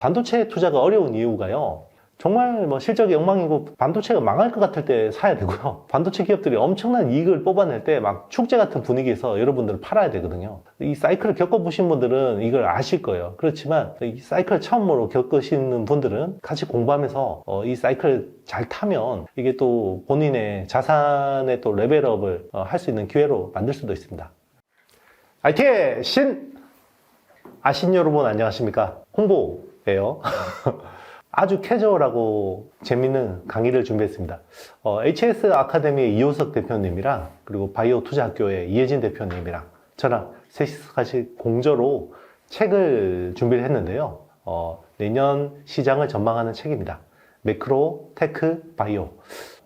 반도체 투자가 어려운 이유가요. 정말 뭐 실적이 엉망이고 반도체가 망할 것 같을 때 사야 되고요. 반도체 기업들이 엄청난 이익을 뽑아낼 때 막 축제 같은 분위기에서 여러분들은 팔아야 되거든요. 이 사이클을 겪어보신 분들은 이걸 아실 거예요. 그렇지만 이 사이클 처음으로 겪으시는 분들은 같이 공부하면서 어, 이 사이클 잘 타면 이게 또 본인의 자산의 또 레벨업을 어, 할수 있는 기회로 만들 수도 있습니다. IT 신! 아신 여러분 안녕하십니까? 홍보 예요. 아주 캐주얼하고 재밌는 강의를 준비했습니다. 어, HS 아카데미의 이호석 대표님이랑 그리고 바이오 투자 학교의 이혜진 대표님이랑 저랑 셋이서 같이 공저로 책을 준비를 했는데요. 어, 내년 시장을 전망하는 책입니다. 매크로, 테크, 바이오.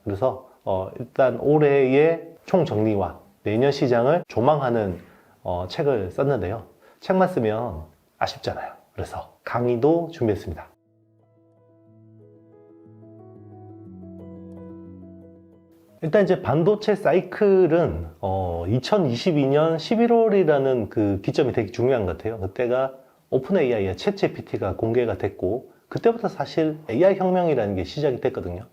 그래서 어, 일단 올해의 총 정리와 내년 시장을 조망하는 어, 책을 썼는데요. 책만 쓰면 아쉽잖아요. 그래서 강의도 준비했습니다. 일단 이제 반도체 사이클은 어, 2022년 11월이라는 그 기점이 되게 중요한 것 같아요. 그때가 오픈 AI의 챗 GPT가 공개가 됐고 그때부터 사실 AI 혁명이라는 게 시작이 됐거든요.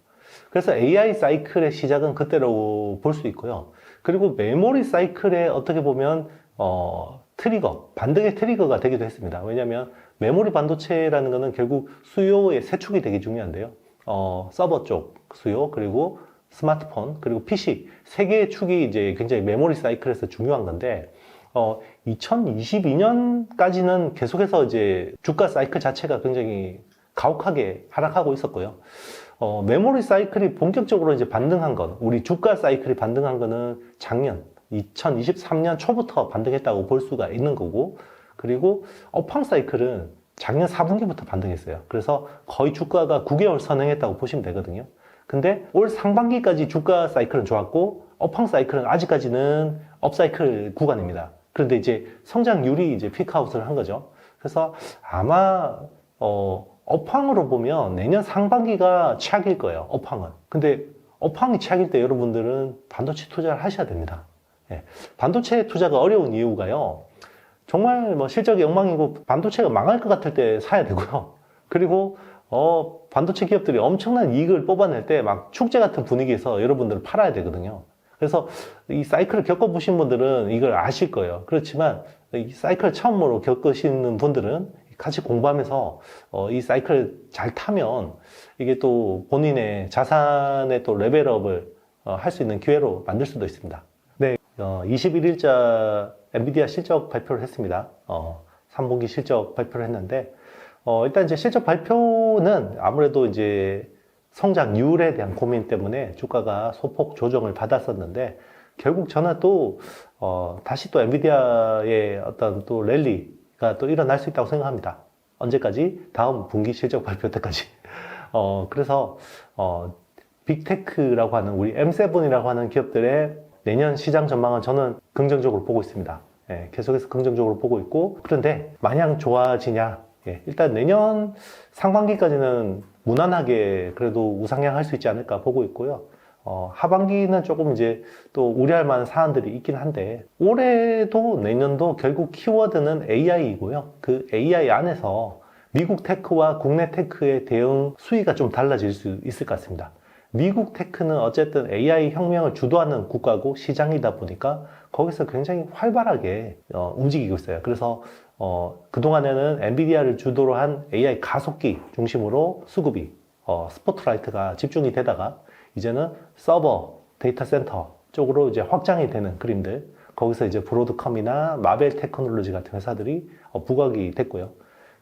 그래서 AI 사이클의 시작은 그때로 볼 수 있고요. 그리고 메모리 사이클에 어떻게 보면 어, 트리거, 반등의 트리거가 되기도 했습니다. 왜냐하면 메모리 반도체라는 것은 결국 수요의 세축이 되게 중요한데요. 어, 서버 쪽 수요 그리고 스마트폰 그리고 PC 세 개의 축이 이제 굉장히 메모리 사이클에서 중요한 건데 어, 2022년까지는 계속해서 이제 주가 사이클 자체가 굉장히 가혹하게 하락하고 있었고요. 어, 메모리 사이클이 본격적으로 이제 반등한 건, 우리 주가 사이클이 반등한 거는 작년 2023년 초부터 반등했다고 볼 수가 있는 거고, 그리고 업황 사이클은 작년 4분기부터 반등했어요. 그래서 거의 주가가 9개월 선행했다고 보시면 되거든요. 근데 올 상반기까지 주가 사이클은 좋았고, 업황 사이클은 아직까지는 업 사이클 구간입니다. 그런데 이제 성장률이 이제 피크아웃을 한 거죠. 그래서 아마, 어, 업황으로 보면 내년 상반기가 최악일 거예요. 업황은. 근데 업황이 최악일 때 여러분들은 반도체 투자를 하셔야 됩니다. 예. 반도체 투자가 어려운 이유가요. 정말 뭐 실적이 엉망이고 반도체가 망할 것 같을 때 사야 되고요. 그리고 어, 반도체 기업들이 엄청난 이익을 뽑아낼 때 막 축제 같은 분위기에서 여러분들은 팔아야 되거든요. 그래서 이 사이클을 겪어보신 분들은 이걸 아실 거예요. 그렇지만 이 사이클 처음으로 겪으시는 분들은 같이 공부하면서 어, 이 사이클 잘 타면 이게 또 본인의 자산의 또 레벨업을 어, 할 수 있는 기회로 만들 수도 있습니다. 네, 어, 21일자 엔비디아 실적 발표를 했습니다. 어, 3분기 실적 발표를 했는데 어, 일단 이제 실적 발표는 아무래도 이제 성장률에 대한 고민 때문에 주가가 소폭 조정을 받았었는데 결국 저는 또 어, 다시 또 엔비디아의 어떤 또 랠리가 또 일어날 수 있다고 생각합니다. 언제까지? 다음 분기 실적 발표 때까지. 어, 그래서 어, 빅테크라고 하는 우리 M7이라고 하는 기업들의 내년 시장 전망은 저는 긍정적으로 보고 있습니다. 예, 계속해서 긍정적으로 보고 있고 그런데 마냥 좋아지냐? 예, 일단 내년 상반기까지는 무난하게 그래도 우상향 할 수 있지 않을까 보고 있고요. 어, 하반기는 조금 이제 또 우려할 만한 사안들이 있긴 한데 올해도 내년도 결국 키워드는 AI이고요. 그 AI 안에서 미국 테크와 국내 테크의 대응 수위가 좀 달라질 수 있을 것 같습니다. 미국 테크는 어쨌든 AI 혁명을 주도하는 국가고 시장이다 보니까 거기서 굉장히 활발하게 어, 움직이고 있어요. 그래서 어, 그동안에는 엔비디아를 주도로 한 AI 가속기 중심으로 수급이 어, 스포트라이트가 집중이 되다가 이제는 서버, 데이터 센터 쪽으로 이제 확장이 되는 그림들 거기서 이제 브로드컴이나 마벨 테크놀로지 같은 회사들이 어, 부각이 됐고요.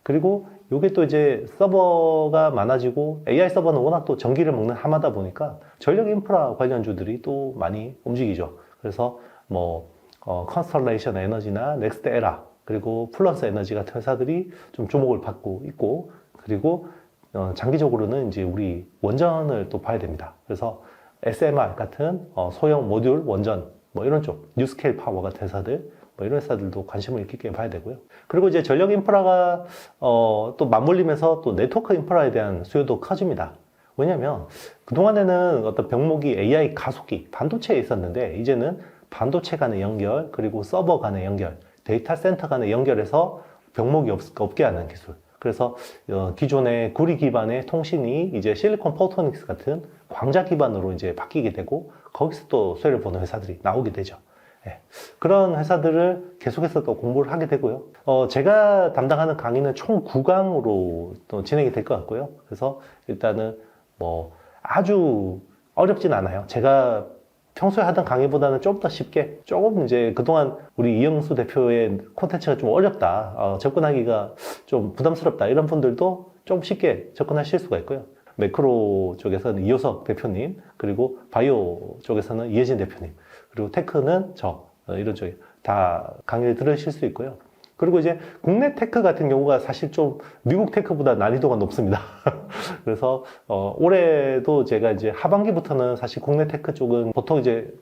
그리고 이게 또 이제 서버가 많아지고 AI 서버는 워낙 또 전기를 먹는 하마다 보니까 전력 인프라 관련주들이 또 많이 움직이죠. 그래서 뭐 어, 컨스털레이션 에너지나 넥스트 에라 그리고 플러스 에너지 같은 회사들이 좀 주목을 받고 있고 그리고 어, 장기적으로는 이제 우리 원전을 또 봐야 됩니다. 그래서 SMR 같은 어, 소형 모듈 원전 뭐 이런 쪽 뉴스케일 파워 같은 회사들 뭐 이런 회사들도 관심을 깊게 봐야 되고요. 그리고 이제 전력 인프라가 어, 또 맞물리면서 또 네트워크 인프라에 대한 수요도 커집니다. 왜냐하면 그동안에는 어떤 병목이 AI 가속기 반도체에 있었는데 이제는 반도체 간의 연결 그리고 서버 간의 연결 데이터 센터 간의 연결해서 병목이 없, 없게 하는 기술 그래서 어, 기존의 구리 기반의 통신이 이제 실리콘 포토닉스 같은 광자 기반으로 이제 바뀌게 되고 거기서 또 수혜를 보는 회사들이 나오게 되죠. 예. 그런 회사들을 계속해서 또 공부를 하게 되고요. 어, 제가 담당하는 강의는 총 9강으로 또 진행이 될 것 같고요. 그래서 일단은 뭐 아주 어렵진 않아요. 제가 평소에 하던 강의보다는 좀 더 쉽게 조금 이제 그동안 우리 이영수 대표의 콘텐츠가 좀 어렵다 어, 접근하기가 좀 부담스럽다 이런 분들도 좀 쉽게 접근하실 수가 있고요 매크로 쪽에서는 이효석 대표님 그리고 바이오 쪽에서는 이혜진 대표님 그리고 테크는 저 어, 이런 쪽에 다 강의를 들으실 수 있고요 그리고 이제 국내 테크 같은 경우가 사실 좀 미국 테크보다 난이도가 높습니다. 그래서 어, 올해도 제가 이제 하반기부터는 사실 국내 테크 쪽은 보통 이제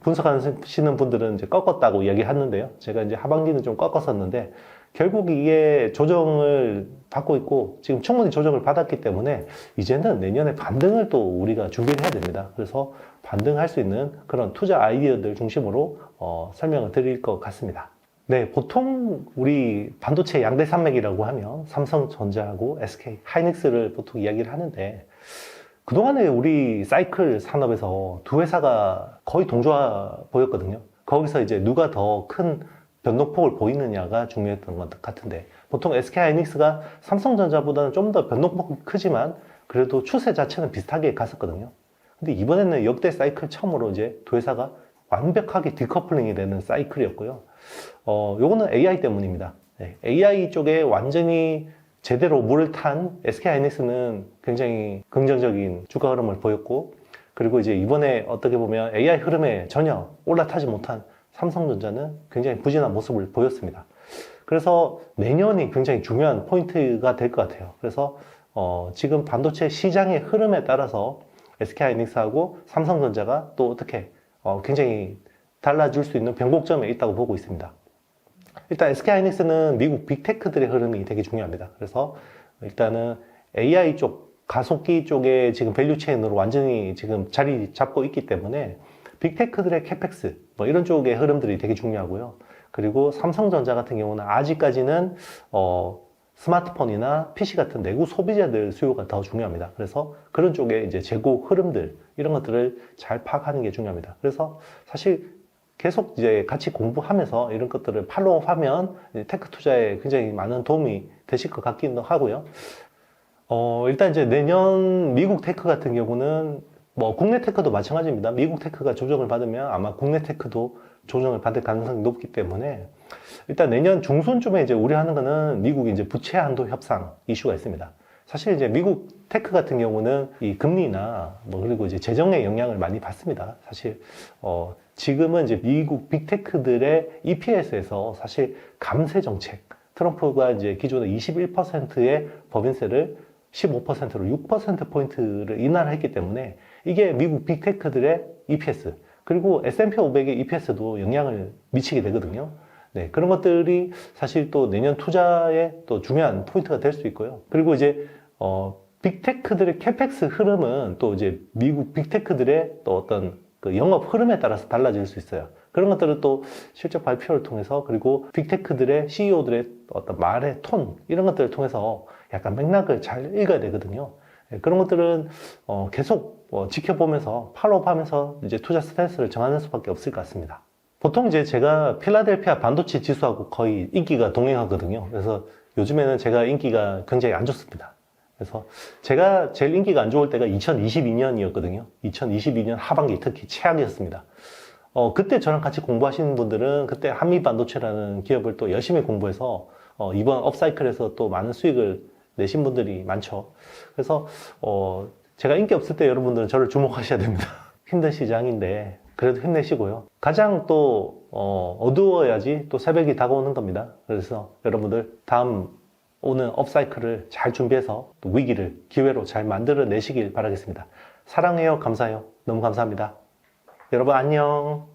분석하시는 분들은 이제 꺾었다고 이야기하는데요. 제가 이제 하반기는 좀 꺾었었는데 결국 이게 조정을 받고 있고 지금 충분히 조정을 받았기 때문에 이제는 내년에 반등을 또 우리가 준비를 해야 됩니다. 그래서 반등할 수 있는 그런 투자 아이디어들 중심으로 어, 설명을 드릴 것 같습니다. 네, 보통 우리 반도체 양대 산맥이라고 하면 삼성전자하고 SK 하이닉스를 보통 이야기를 하는데 그동안에 우리 사이클 산업에서 두 회사가 거의 동조화 보였거든요. 거기서 이제 누가 더 큰 변동폭을 보이느냐가 중요했던 것 같은데 보통 SK 하이닉스가 삼성전자보다는 좀 더 변동폭이 크지만 그래도 추세 자체는 비슷하게 갔었거든요. 근데 이번에는 역대 사이클 처음으로 이제 두 회사가 완벽하게 디커플링이 되는 사이클이었고요. 어, 요거는 AI 때문입니다. 네, AI 쪽에 완전히 제대로 물을 탄 SK 하이닉스는 굉장히 긍정적인 주가 흐름을 보였고, 그리고 이제 이번에 어떻게 보면 AI 흐름에 전혀 올라타지 못한 삼성전자는 굉장히 부진한 모습을 보였습니다. 그래서 내년이 굉장히 중요한 포인트가 될 것 같아요. 그래서 어, 지금 반도체 시장의 흐름에 따라서 SK 하이닉스하고 삼성전자가 또 어떻게 어, 굉장히 달라질 수 있는 변곡점에 있다고 보고 있습니다. 일단 SK 하이닉스는 미국 빅테크들의 흐름이 되게 중요합니다. 그래서 일단은 AI 쪽, 가속기 쪽에 지금 밸류 체인으로 완전히 지금 자리 잡고 있기 때문에 빅테크들의 캐펙스, 뭐 이런 쪽의 흐름들이 되게 중요하고요. 그리고 삼성전자 같은 경우는 아직까지는 어, 스마트폰이나 PC 같은 내구 소비자들 수요가 더 중요합니다. 그래서 그런 쪽에 이제 재고 흐름들 이런 것들을 잘 파악하는 게 중요합니다. 그래서 사실 계속 이제 같이 공부하면서 이런 것들을 팔로우하면 테크 투자에 굉장히 많은 도움이 되실 것 같기도 하고요. 어, 일단 이제 내년 미국 테크 같은 경우는 뭐 국내 테크도 마찬가지입니다. 미국 테크가 조정을 받으면 아마 국내 테크도 조정을 받을 가능성이 높기 때문에 일단 내년 중순쯤에 이제 우려하는 거는 미국 이제 부채 한도 협상 이슈가 있습니다. 사실 이제 미국 테크 같은 경우는 이 금리나 뭐 그리고 이제 재정의 영향을 많이 받습니다. 사실 어 지금은 이제 미국 빅테크들의 EPS에서 사실 감세 정책 트럼프가 이제 기존에 21%의 법인세를 15%로 6% 포인트를 인하를 했기 때문에 이게 미국 빅테크들의 EPS 그리고 S&P 500의 EPS도 영향을 미치게 되거든요. 네, 그런 것들이 사실 또 내년 투자에 또 중요한 포인트가 될 수 있고요. 그리고 이제 어 빅테크들의 캐펙스 흐름은 또 이제 미국 빅테크들의 또 어떤 그 영업 흐름에 따라서 달라질 수 있어요. 그런 것들은 또 실적 발표를 통해서 그리고 빅테크들의 CEO들의 어떤 말의 톤 이런 것들을 통해서 약간 맥락을 잘 읽어야 되거든요. 네, 그런 것들은 어 계속 어 지켜보면서 팔로우하면서 이제 투자 스탠스를 정하는 수밖에 없을 것 같습니다. 보통 이제 제가 필라델피아 반도체 지수하고 거의 인기가 동행하거든요. 그래서 요즘에는 제가 인기가 굉장히 안 좋습니다. 그래서 제가 제일 인기가 안 좋을 때가 2022년이었거든요. 2022년 하반기 특히 최악이었습니다. 어, 그때 저랑 같이 공부하시는 분들은 그때 한미 반도체라는 기업을 또 열심히 공부해서 어, 이번 업사이클에서 또 많은 수익을 내신 분들이 많죠. 그래서 어, 제가 인기 없을 때 여러분들은 저를 주목하셔야 됩니다. 힘든 시장인데 그래도 힘내시고요. 가장 또 어, 어두워야지 또 새벽이 다가오는 겁니다. 그래서 여러분들 다음 오는 업사이클을 잘 준비해서 또 위기를 기회로 잘 만들어 내시길 바라겠습니다. 사랑해요. 감사해요. 너무 감사합니다. 여러분 안녕.